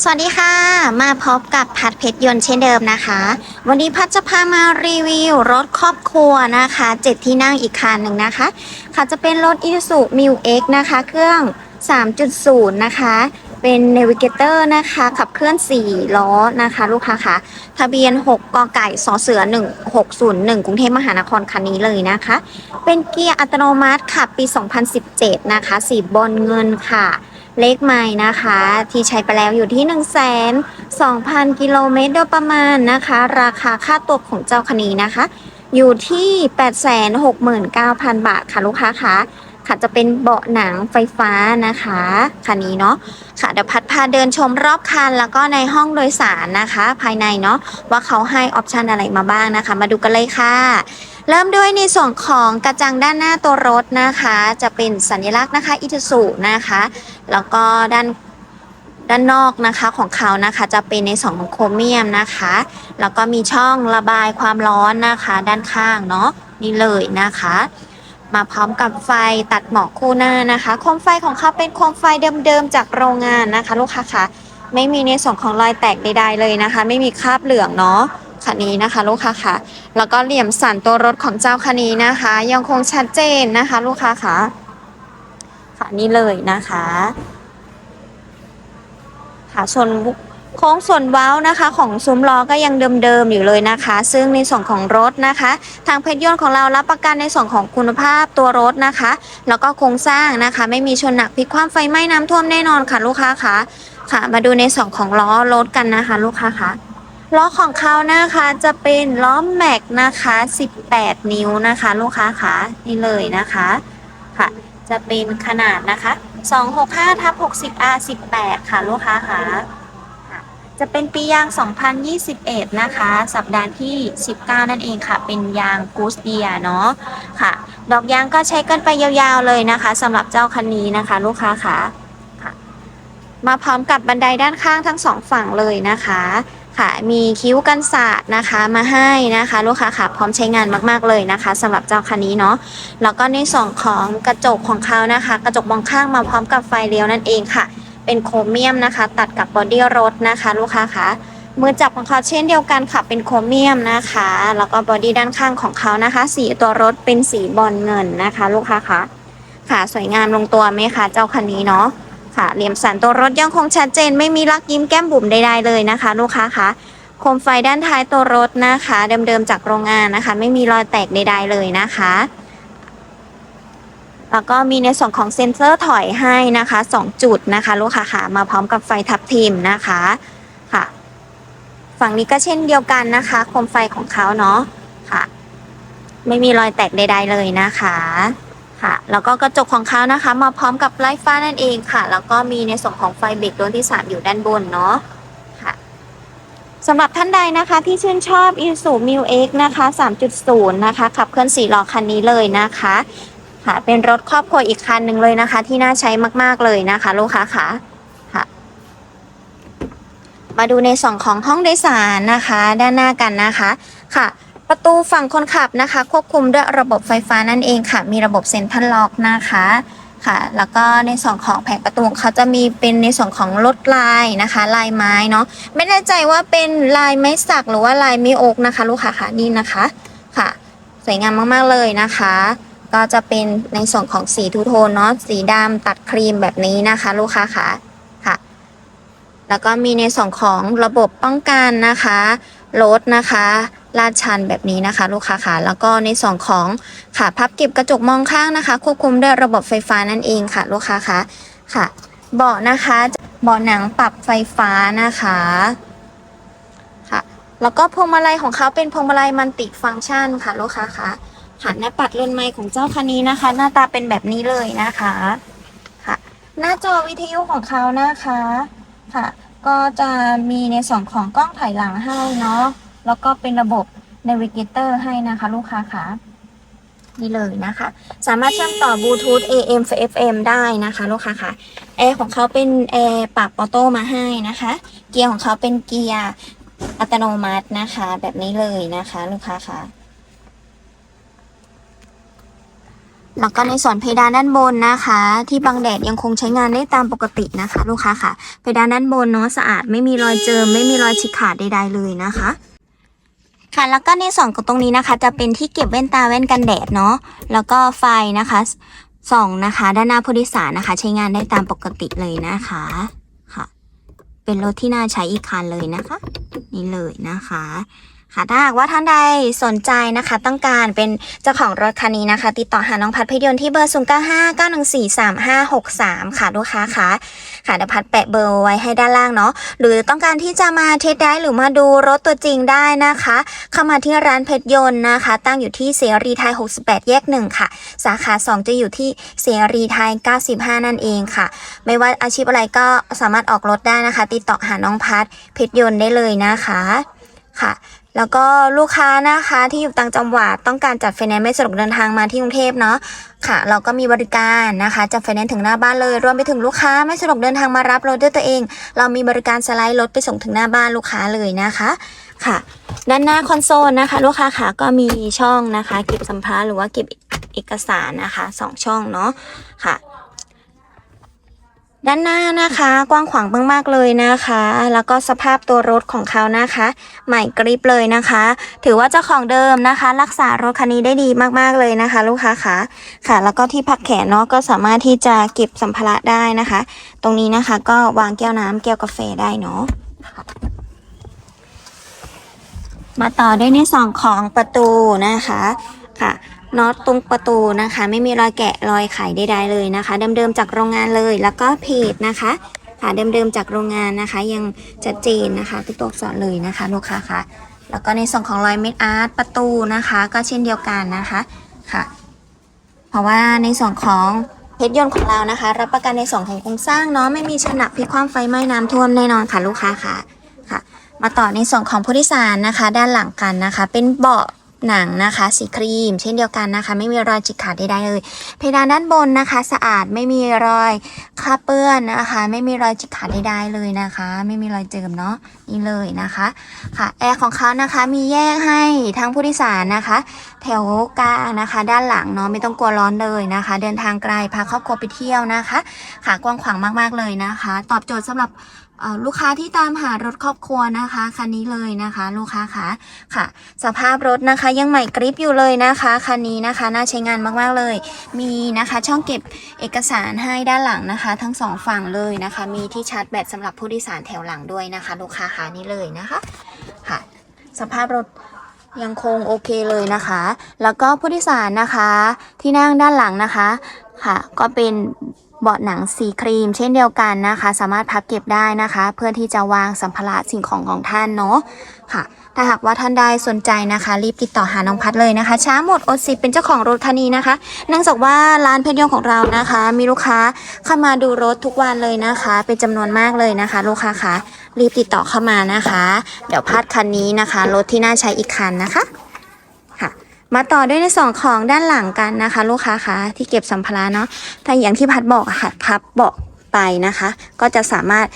สวัสดีค่ะ มาพบกับพัดเพชรยนต์เช่นเดิมนะคะ วันนี้พัดจะพามารีวิวรถครอบครัวนะคะเจ็ดที่นั่งอีกคันหนึ่งนะคะ ค่ะจะเป็นรถ Isuzu Mu X นะคะ เครื่อง 3.0 นะคะ เป็น Navigator นะคะ ขับเคลื่อน 4 ล้อนะคะ ลูกค้าค่ะทะเบียน 6กไก่สเสือ 1601 กรุงเทพมหานครคันนี้เลยนะคะ เป็นเกียร์อัตโนมัติค่ะปี 2017 นะคะ สีบอลเงินค่ะ เลขใหม่นะคะ ที่ใช้ไปแล้วอยู่ที่ 1 2 0 0 0 กิโลเมตรโดยประมาณนะคะ ราคาค่าตัวของเจ้าคันนี้นะคะ อยู่ที่ 869,000 บาทค่ะลูกค้าคะค่ะจะเป็นเบาะหนังไฟฟ้านะคะคันนี้เนาะค่ะเดี๋ยวพัดพาเดินชมรอบคันแล้วก็ในห้องโดยสารนะคะ ภายในเนาะว่าเขาให้ออปชันอะไรมาบ้างนะคะ มาดูกันเลยค่ะ เริ่มด้วยในส่วนของกระจังด้านหน้าตัวรถนะคะ จะเป็นสัญลักษณ์นะคะอิทสุนะคะ แล้วก็ด้านด้านนอกนะคะของเขานะคะจะเป็นในส่วนของโครเมียมนะคะ แล้วก็มีช่องระบายความร้อนนะคะ ด้านข้างเนาะนี่เลยนะคะ มาพร้อมกับไฟตัดหมอกคู่หน้านะคะโคมไฟของเขาเป็นโคมไฟเดิมๆจากโรงงานนะคะ ลูกค้าคะไม่มีในส่วนของรอยแตกใดๆเลยนะคะ ไม่มีคราบเหลืองเนาะ คันนี้นะคะ ลูกค้าคะแล้วก็เหลี่ยมสันตัวรถของเจ้าคันนี้นะคะ ยังคงชัดเจนนะคะ ลูกค้าคะค่ะนี่เลยนะคะค่ะส่วนโค้งส่วนเว้านะคะของซุ้มล้อก็ยังเดิมๆอยู่เลยนะคะ ซึ่งในส่วนของรถนะคะ ทางเพชรยนต์ของเรารับประกันในส่วนของคุณภาพตัวรถนะคะ แล้วก็โครงสร้างนะคะ ไม่มีชนหนักพลิกคว่ำไฟไหม้น้ำท่วมแน่นอนค่ะลูกค้าคะค่ะ มาดูในส่วนของล้อรถกันนะคะ ลูกค้าคะ ล้อของเขานะคะจะเป็นล้อแม็กนะคะ 18 นิ้วนะคะ ลูกค้าคะนี่เลยนะคะค่ะ จะเป็นขนาดนะคะ 265ทับ60 R 18 ค่ะ ลูกค้าคะจะเป็นปียาง 2021 นะคะ สัปดาห์ที่ 19 นั่นเองค่ะ เป็นยางกูสเดียเนาะค่ะ ดอกยางก็ใช้กันไปยาวๆเลยนะคะสำหรับเจ้าคันนี้นะคะ ลูกค้าคะมาพร้อมกับบันไดด้านข้างทั้งสองฝั่งเลยนะคะ ค่ะมีคิ้วกันศาสตร์นะคะมาให้นะคะ ลูกค้าค่ะพร้อมใช้งานมากๆเลยนะคะสำหรับเจ้าคันนี้เนาะแล้วก็ในส่วนของกระจกของเขานะคะ กระจกมองข้างมาพร้อมกับไฟเลี้ยวนั่นเองค่ะ เป็นโครเมียมนะคะ ตัดกับบอดี้รถนะคะ ลูกค้าค่ะมือจับของเขาเช่นเดียวกันค่ะเป็นโครเมียมนะคะ แล้วก็บอดี้ด้านข้างของเขานะคะ สีตัวรถเป็นสีบอลเงินนะคะ ลูกค้าค่ะค่ะสวยงามลงตัวไหมคะเจ้าคันนี้เนาะ ค่ะเหลี่ยมสันตัวรถยังคงชัดเจนไม่มีลักยิ้มแก้มบุ๋มใดๆเลยนะคะ ลูกค้าคะโคมไฟด้านท้ายตัวรถนะคะ เดิมๆจากโรงงานนะคะ ไม่มีรอยแตกใด ๆ เลยนะคะ แล้วก็มีในส่วนของเซ็นเซอร์ถอยให้นะคะ 2 จุดนะคะ ลูกค้าค่ะมาพร้อมกับไฟทับทิมนะคะค่ะ ฝั่งนี้ก็เช่นเดียวกันนะคะโคมไฟของเขาเนาะค่ะ ไม่มีรอยแตกใด ๆ เลยนะคะ ค่ะ แล้วก็กระจกของเขานะคะ มาพร้อมกับไลท์ฟ้านั่นเองค่ะ แล้วก็มีในส่วนของไฟเบรกดวงที่ 3 อยู่ด้านบนเนาะค่ะสำหรับท่านใดนะคะที่ชื่นชอบ i s u m i u X นะคะ 3.0 นะคะ ขับเคลื่อน4ล้อคันนี้เลยนะคะค่ะเป็นรถครอบครัวอีกคันหนึ่งเลยนะคะ ที่น่าใช้มาก ๆ เลยนะคะ ลูกค้าค่ะค่ะ มาดูในส่วนของห้องโดยสารนะคะ ด้านหน้ากันนะคะค่ะ ประตูฝั่งคนขับนะคะ ควบคุมด้วยระบบไฟฟ้านั่นเองค่ะ มีระบบเซ็นทรัลล็อกนะคะค่ะ แล้วก็ในส่วนของแผงประตูเขาจะมีเป็นในส่วนของลวดลายนะคะ ลายไม้เนาะไม่แน่ใจว่าเป็นลายไม้สักหรือว่าลายไม้โอกนะคะ ลูกค้าค่ะนี่นะคะค่ะ สวยงามมากๆเลยนะคะ ก็จะเป็นในส่วนของสีทูโทนเนาะสีดำตัดครีมแบบนี้นะคะ ลูกค้าค่ะค่ะ แล้วก็มีในส่วนของระบบป้องกันนะคะรถนะคะ ลาดชันแบบนี้นะคะ ลูกค้าค่ะ แล้วก็ในส่วนของค่ะพับเก็บกระจกมองข้างนะคะ ควบคุมด้วยระบบไฟฟ้านั่นเองค่ะ ลูกค้าค่ะค่ะ เบาะนะคะเบาะหนังปรับไฟฟ้านะคะค่ะ แล้วก็พวงมาลัยของเขาเป็นพวงมาลัยมันติฟังก์ชันค่ะ ลูกค้าค่ะหันหน้าปัดรุ่นใหม่ของเจ้าคันนี้นะคะ หน้าตาเป็นแบบนี้เลยนะคะค่ะ หน้าจอวิทยุของเขานะคะค่ะ ก็จะมีในส่วนของกล้องถ่ายหลังให้เนาะ แล้วก็เป็นระบบ Navigator ให้นะคะลูกค้าค่ะนี่เลยนะคะ สามารถเชื่อมต่อบลูทูธ AM FM ได้นะคะ ลูกค้าค่ะ แอร์ของเขาเป็นแอร์ปรับออโต้มาให้นะคะ เกียร์ของเขาเป็นเกียร์อัตโนมัตินะคะ แบบนี้เลยนะคะ ลูกค้าค่ะ แล้วก็ในส่วนเพดานด้านบนนะคะ ที่บังแดดยังคงใช้งานได้ตามปกตินะคะ ลูกค้าค่ะ เพดานด้านบนเนาะสะอาดไม่มีรอยเจิม ไม่มีรอยฉีกขาดใดๆเลยนะคะ ค่ะแล้วก็ในส่วนของตรงนี้นะคะ จะเป็นที่เก็บแว่นตาแว่นกันแดดเนาะแล้วก็ไฟนะคะส่องนะคะ ด้านหน้าผู้โดยสารนะคะ ใช้งานได้ตามปกติเลยนะคะค่ะ เป็นรถที่น่าใช้อีกคันเลยนะคะ นี่เลยนะคะค่ะถ้าหากว่าท่านใดสนใจนะคะ ต้องการเป็นเจ้าของรถคันนี้นะคะ ติดต่อหาน้องพัดพยนต์ที่เบอร์ 0 9 5 9 1 4 3 5 6 3 ค่ะลูกค้าค่ะ ค่ะเดี๋ยวพัดแปะเบอร์ไว้ให้ด้านล่างเนาะหรือต้องการที่จะมาเทสได้หรือมาดูรถตัวจริงได้นะคะ เข้ามาที่ร้านเพชรยนต์นะคะ ตั้งอยู่ที่เสรีไทย 68 แยก 1 ค่ะ สาขา 2 จะอยู่ที่เสรีไทย 95 นั่นเองค่ะ ไม่ว่าอาชีพอะไรก็สามารถออกรถได้นะคะ ติดต่อหาน้องพัดเพชรยนต์ได้เลยนะคะ ค่ะ แล้วก็ลูกค้านะคะที่อยู่ต่างจังหวัดต้องการจัดไฟแนนซ์ไม่สะดวกเดินทางมาที่กรุงเทพเนาะค่ะ เราก็มีบริการนะคะจัดไฟแนนซ์ถึงหน้าบ้านเลยรวมไปถึงลูกค้าไม่สะดวกเดินทางมารับรถด้วยตัวเอง เรามีบริการสไลด์รถไปส่งถึงหน้าบ้านลูกค้าเลยนะคะค่ะ ด้านหน้าคอนโซลนะคะ ลูกค้าค่ะก็มีช่องนะคะ เก็บสัมภาระหรือว่าเก็บเอกสารนะคะสองช่องเนาะค่ะ ด้านหน้านะคะ กว้างขวางมากๆเลยนะคะ แล้วก็สภาพตัวรถของเขานะคะ ใหม่กริบเลยนะคะ ถือว่าเจ้าของเดิมนะคะ รักษารถคันนี้ได้ดีมากๆเลยนะคะ ลูกค้าคะค่ะ แล้วก็ที่พักแขนเนาะก็สามารถที่จะเก็บสัมภาระได้นะคะ ตรงนี้นะคะก็วางแก้วน้ำแก้วกาแฟได้เนาะมาต่อด้วยในส่วนของประตูนะคะค่ะ น็อตตรงประตูนะคะ ไม่มีรอยแกะรอยไขใดๆเลยนะคะ เดิมๆจากโรงงานเลย แล้วก็เพจนะคะค่ะเดิมๆจากโรงงานนะคะ ยังชัดเจนนะคะทุกตัวอักษรเลยนะคะลูกค้าคะแล้วก็ในส่วนของรอยเม็ดอาร์ตประตูนะคะ ก็เช่นเดียวกันนะคะค่ะ เพราะว่าในส่วนของเพชรยนต์ของเรานะคะ รับประกันในส่วนของโครงสร้างเนาะไม่มีชนะพิความไฟไหม้น้ำท่วมแน่นอนค่ะลูกค้าค่ะค่ะ มาต่อในส่วนของผู้โดยสารนะคะ ด้านหลังกันนะคะ เป็นเบาะ หนังนะคะ สีครีม เช่นเดียวกันนะคะ ไม่มีรอยจิกขาดใดๆเลยเพดานด้านบนนะคะ สะอาดไม่มีรอยคราบเปื้อนนะคะ ไม่มีรอยจิกขาดใดๆเลยนะคะ ไม่มีรอยเจิมเนาะนี่เลยนะคะค่ะแอร์ของเขานะคะมีแยกให้ทั้งผู้โดยสารนะคะ แถวกลางนะคะ ด้านหลังเนาะไม่ต้องกลัวร้อนเลยนะคะ เดินทางไกลพาครอบครัวไปเที่ยวนะคะ ค่ะกว้างขวางมากๆเลยนะคะ ตอบโจทย์สำหรับ ลูกค้าที่ตามหารถครอบครัวนะคะคันนี้เลยนะคะ ลูกค้าคะค่ะ สภาพรถนะคะยังใหม่กริปอยู่เลยนะคะคันนี้นะคะน่าใช้งานมากๆเลย มีนะคะช่องเก็บเอกสารให้ด้านหลังนะคะ ทั้งสองฝั่งเลยนะคะ มีที่ชาร์จแบตสำหรับผู้โดยสารแถวหลังด้วยนะคะ ลูกค้าคะนี่เลยนะคะค่ะ สภาพรถยังคงโอเคเลยนะคะ แล้วก็ผู้โดยสารนะคะที่นั่งด้านหลังนะคะค่ะ ก็เป็น เบาะหนังสีครีม เช่นเดียวกันนะคะ สามารถพับเก็บได้นะคะ เพื่อที่จะวางสัมภาระสิ่งของของท่านเนาะค่ะถ้าหากว่าท่านใดสนใจนะคะ รีบติดต่อหาน้องพัดเลยนะคะ ช้าหมดอดสิเป็นเจ้าของรถคันนี้นะคะเนื่องจากว่าร้านเพชรยงของเรานะคะ มีลูกค้าเข้ามาดูรถทุกวันเลยนะคะ เป็นจำนวนมากเลยนะคะ ลูกค้าคะรีบติดต่อเข้ามานะคะ เดี๋ยวพัดคันนี้นะคะรถที่น่าใช้อีกคันนะคะ มาต่อด้วยในส่วนของด้านหลังกันนะคะ ลูกค้าคะที่เก็บสัมภาระเนาะถ้าอย่างที่พัดบอกอะค่ะพับเบาะไปนะคะ ก็จะสามารถ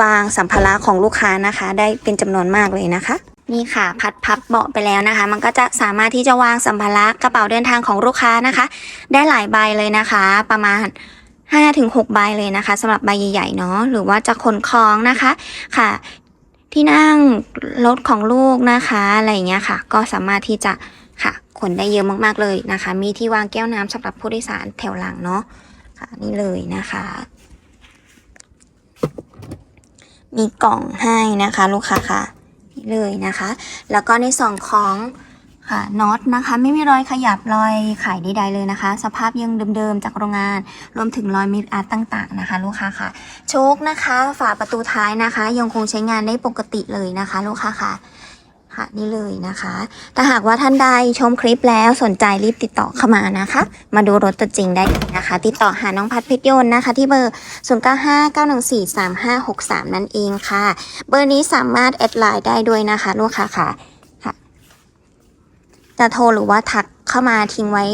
วางสัมภาระของลูกค้านะคะ ได้เป็นจำนวนมากเลยนะคะ นี่ค่ะพัดพับเบาะไปแล้วนะคะ มันก็จะสามารถที่จะวางสัมภาระกระเป๋าเดินทางของลูกค้านะคะ ได้หลายใบเลยนะคะ ประมาณ5ถึง6ใบเลยนะคะสำหรับใบใหญ่ๆเนาะหรือว่าจะขนของนะคะค่ะ ที่นั่งรถของลูกนะคะอะไรอย่างเงี้ยค่ะ ก็สามารถที่จะ ขนได้เยอะมากๆเลยนะคะ มีที่วางแก้วน้ำสำหรับผู้โดยสารแถวหลังเนาะค่ะนี่เลยนะคะ มีกล่องให้นะคะ ลูกค้าค่ะนี่เลยนะคะ แล้วก็ในส่วนของค่ะน็อตนะคะไม่มีรอยขยับรอยไขใดๆเลยนะคะ สภาพยังเดิมๆจากโรงงาน รวมถึงรอยมิดอาร์ตต่างๆนะคะ ลูกค้าค่ะโชคนะคะ ฝาประตูท้ายนะคะ ยังคงใช้งานได้ปกติเลยนะคะ ลูกค้าค่ะ ค่ะนี่เลยนะคะ แต่หากว่าท่านใดชมคลิปแล้วสนใจรีบติดต่อเข้ามานะคะ มาดูรถตัวจริงได้นะคะ ติดต่อหาน้องพัดเพชรยนต์นะคะ ที่เบอร์ 0959143563 นั่นเองค่ะ เบอร์นี้สามารถแอดไลน์ได้ด้วยนะคะลูกค้าค่ะ จะโทรหรือว่าทัก เข้ามาทิ้งไว้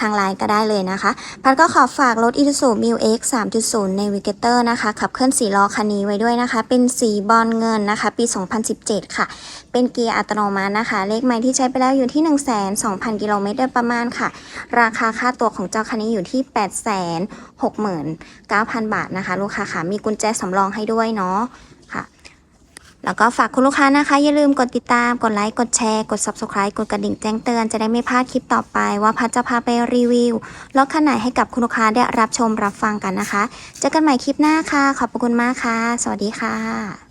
ทางไลน์ก็ได้เลยนะคะ พัดก็ขอฝากรถ Isuzu m i l X 3.0 Navigator นะคะ ขับเคลื่อนสีล้อคันนี้ไว้ด้วยนะคะ เป็นสีบอลเงินนะคะ ปี 2017 ค่ะ เป็นเกียร์อัตโนมัตินะคะ เลขไม้ที่ใช้ไปแล้วอยู่ที่ 1 2 0 0 0 กิโลเมตรโดยประมาณค่ะ ราคาค่าตัวของเจ้าคันนี้อยู่ที่ 869,000 บาทนะคะ ลูกค้าค่ะมีกุญแจสำรองให้ด้วยเนาะ แล้วก็ฝากคุณลูกค้านะคะ อย่าลืมกดติดตาม กดไลค์ กดแชร์ กด Subscribe กดกระดิ่งแจ้งเตือนจะได้ไม่พลาดคลิปต่อไป ว่าพัดจะพาไปรีวิวรถคันไหนให้กับคุณลูกค้าได้รับชมรับฟังกันนะคะ เจอกันใหม่คลิปหน้าค่ะ ขอบคุณมากค่ะ สวัสดีค่ะ